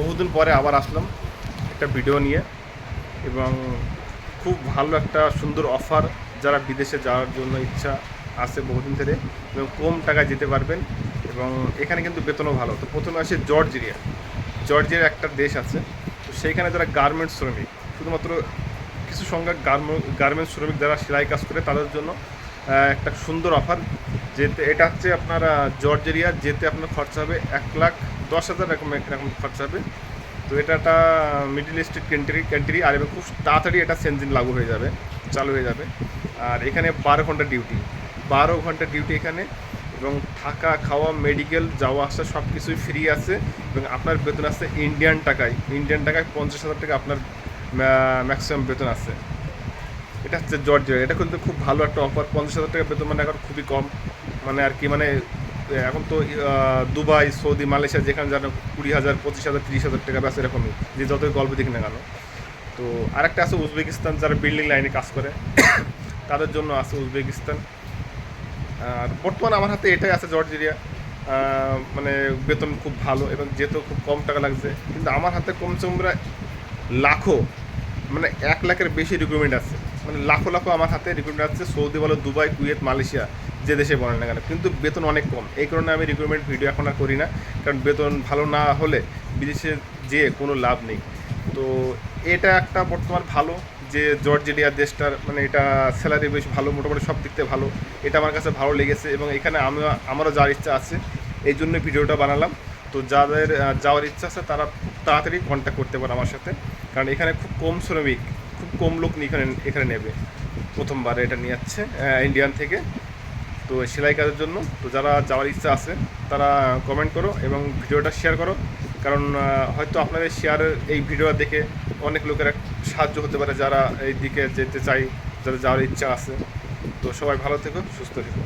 বহুদিন পরে আবার আসলাম একটা ভিডিও নিয়ে এবং খুব ভালো একটা সুন্দর অফার যারা বিদেশে যাওয়ার জন্য ইচ্ছা আছে বহুদিন ধরে এবং কম টাকায় যেতে পারবেন এবং এখানে কিন্তু বেতনও ভালো। তো প্রথমে আসে জর্জিয়া। জর্জিয়ার একটা দেশ আছে, তো সেইখানে যারা গার্মেন্টস শ্রমিক, শুধুমাত্র কিছু সংখ্যক গার্মেন্টস শ্রমিক যারা সেলাই কাজ করে তাদের জন্য একটা সুন্দর অফার যেতে, এটা হচ্ছে আপনার জর্জেরিয়া যেতে আপনার খরচা হবে এক লাখ দশ হাজার এরকম এরকম খরচা হবে। তো এটা একটা মিডিল ইস্টের কান্ট্রি কান্ট্রি আর এবার খুব তাড়াতাড়ি এটা সেনজিন লাগু হয়ে যাবে, চালু হয়ে যাবে। আর এখানে বারো ঘণ্টা ডিউটি বারো ঘণ্টা ডিউটি এখানে এবং থাকা, খাওয়া মেডিকেল যাওয়া, আসা সব কিছুই ফ্রি আছে এবং আপনার বেতন আছে ইন্ডিয়ান টাকায়। ইন্ডিয়ান টাকায় পঞ্চাশ হাজার টাকা আপনার ম্যাক্সিমাম বেতন আছে। এটা হচ্ছে জর্জিয়া। এটা কিন্তু খুব ভালো একটা অফার পঞ্চাশ হাজার টাকা বেতন মানে এখন খুবই কম। মানে আর কি মানে এখন তো দুবাই, সৌদি, মালয়েশিয়া যেখানে যেন কুড়ি হাজার, পঁচিশ হাজার, তিরিশ হাজার টাকা ব্যাস এরকমই যে যতই গল্প দেখি না কেন। তো আরেকটা আছে উজবেকিস্তান, যারা বিল্ডিং লাইনে কাজ করে, তাদের জন্য আছে উজবেকিস্তান। আর বর্তমানে আমার হাতে এটাই আছে জর্জেরিয়া মানে বেতন খুব ভালো এবং যেহেতু খুব কম টাকা লাগছে, কিন্তু আমার হাতে কমসে কম লাখো মানে এক লাখের বেশি রিক্রুটমেন্ট আছে। মানে লাখো লাখো আমার হাতে রিক্রুটমেন্ট আছে সৌদি বলো, দুবাই, কুয়েত, মালয়েশিয়া, যে দেশে বলেন না কেন। কিন্তু বেতন অনেক কম। এই কারণে আমি রিক্রুটমেন্ট ভিডিও এখন আর করি না। কারণ বেতন ভালো না হলে বিদেশে যেয়ে কোনো লাভ নেই। তো এটা একটা বর্তমান ভালো যে জর্জিয়া দেশটার মানে এটা স্যালারি বেশ ভালো, মোটামুটি সব দিক থেকে ভালো। এটা আমার কাছে ভালো লেগেছে এবং এখানে আমি আমারও যাওয়ার ইচ্ছা আছে। এই জন্য ভিডিওটা বানালাম। তো যাদের যাওয়ার ইচ্ছা আছে তারা খুব তাড়াতাড়ি কন্ট্যাক্ট করতে পারে আমার সাথে। কারণ এখানে খুব কম শ্রমিক খুব কম লোক এখানে এখানে নেবে। প্রথমবার এটা নিয়ে যাচ্ছে ইন্ডিয়ান থেকে। তো সেলাই কাজের জন্য, তো যারা যাওয়ার ইচ্ছা আছে, তারা কমেন্ট করো এবং ভিডিওটা শেয়ার করো। কারণ হয়তো আপনাদের শেয়ার এই ভিডিওটা দেখে অনেক লোকের সাহায্য হতে পারে যারা এই দিকে যেতে চাই যাদের যাওয়ার ইচ্ছা আছে। তো সবাই ভালো থেকো, সুস্থ থেকো।